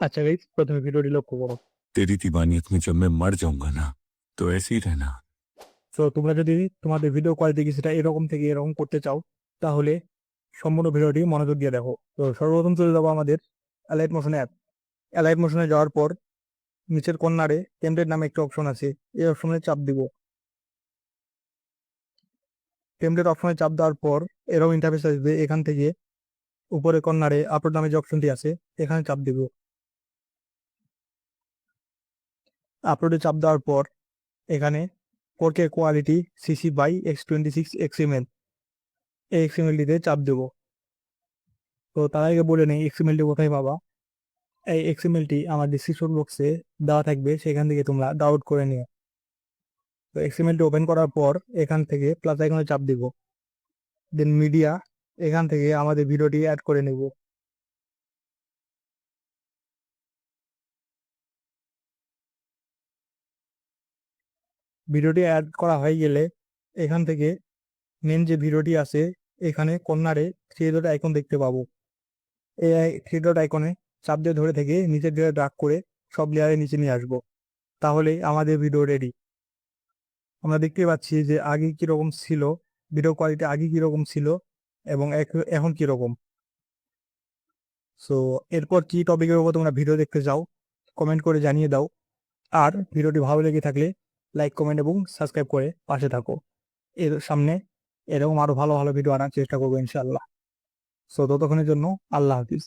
আচ্ছা গাইস প্রথমে ভিডিওটি লক্ষ্য করো तेरी दीवानियत में जब मैं मर जाऊंगा ना तो ऐसे ही रहना তো তোমরা যদি তোমাদের ভিডিও কোয়ালিটি কিছুটা এরকম থেকে এরকম করতে চাও তাহলে সম্পূর্ণ ভিডিওটি মনোযোগ দিয়ে দেখো তো সর্বপ্রথম চলে যাবো আমাদের অ্যালাইট মোশন অ্যাপ অ্যালাইট মোশনে যাওয়ার পর নিচের কর্নারে টেমপ্লেট নামে একটা অপশন আছে এই অপশনে চাপ দিব টেমপ্লেট অপশনে চাপ দেওয়ার পর এরকম ইন্টারফেস আসবে এখান থেকে উপরে কর্নারে আপলোড নামে যে অপশনটি আছে এখানে চাপ দিব আপলোডে চাপ দেওয়ার পর এখানে ফোরকে quality CC by X twenty six XML এই এক্সএমএলটিতে চাপ দেব। তো তার আগে বলে নেই এক্সএমএলটি কোথায় পাবা? এই এক্সএমএলটি আমার ডিসক্রিপশন বক্সে দেওয়া থাকবে, সেখান থেকে তোমরা ডাউনলোড করে নিও। তো এক্সএমএলটি ওপেন করার পর এখান থেকে প্লাস আইকনে চাপ দিব। দেন মিডিয়া এখান থেকে আমাদের ভিডিওটি অ্যাড করে নেব। ভিডিওটি অ্যাড করা হয়ে গেলে এখান থেকে মেন যে ভিডিওটি আছে, এখানে কর্নারে থ্রি ডট আইকন দেখতে পাবো। এই থ্রি ডট আইকনে চাপ দিয়ে ধরে থেকে নিচের দিকে ড্রাগ করে সব লেয়ারে নিচে নিয়ে আসব। তাহলে আমাদের ভিডিও রেডি আমরা দেখতে পাচ্ছি যে আগে কীরকম ছিল ভিডিও কোয়ালিটি আগে কীরকম ছিল এবং এখন কীরকম। সো এরপর কি টপিকের উপর তোমরা ভিডিও দেখতে চাও কমেন্ট করে জানিয়ে দাও। আর ভিডিওটি ভালো লেগে থাকলে লাইক কমেন্ট এবং সাবস্ক্রাইব করে পাশে থাকো। এর সামনে এরকম আরও ভালো ভালো ভিডিও আনার চেষ্টা করব ইনশাল্লাহ সো ততক্ষণের জন্য আল্লাহ হাফিজ।